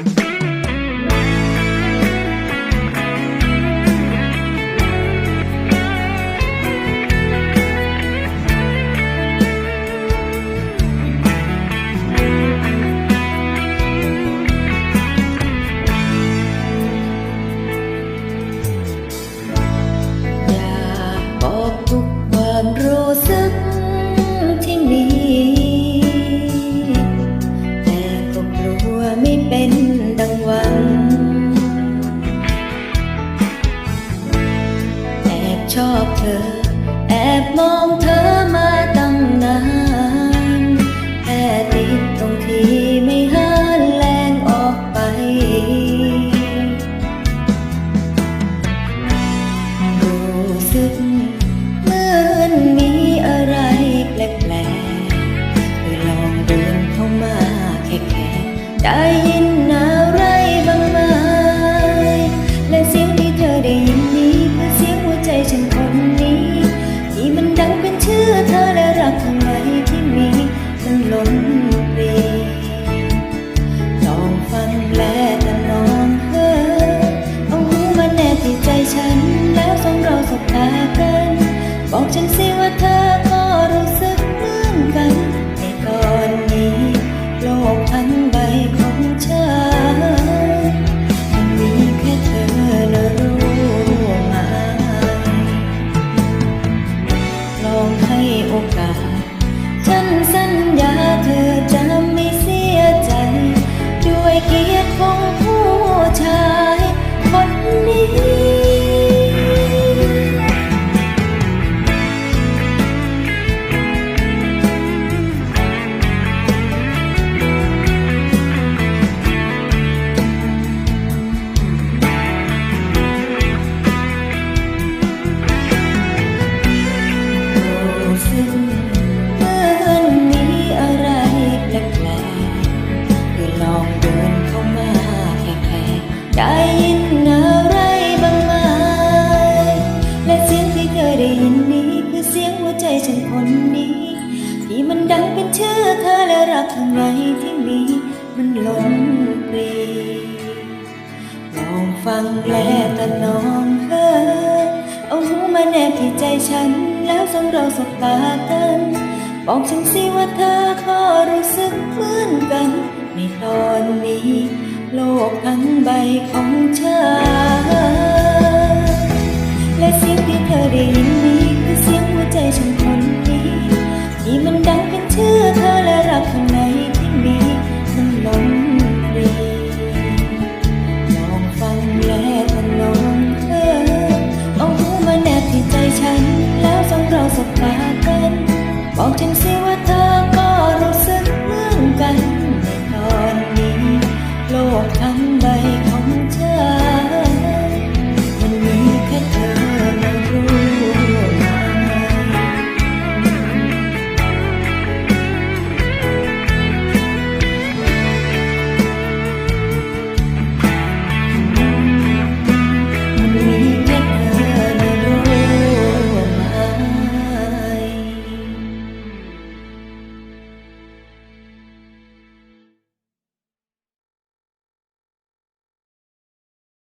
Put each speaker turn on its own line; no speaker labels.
อย ชอบเธอ แอบมอง กาส ฉันสัญญาเธอจะไม่เสียใจ ด้วยเกียรติของผู้ชายคนนี้ เสียงที่เธอได้ยินนี้คือเสียงหัวใจฉันคนนี้ ที่มันดังเป็นชื่อเธอและรักข้างในที่มี มันล้นปรีลองฟังแลตะนองเธอเอาหูมาแนบที่ใจฉัน แล้วส่งเราสบตากัน บอกฉันสิว่าเธอก็รู้สึกเหมือนกัน ในตอนนี้ โลกทั้งใบของฉัน และเสียงที่เธอได้ยินนี้คือเสียงหัวใจฉัน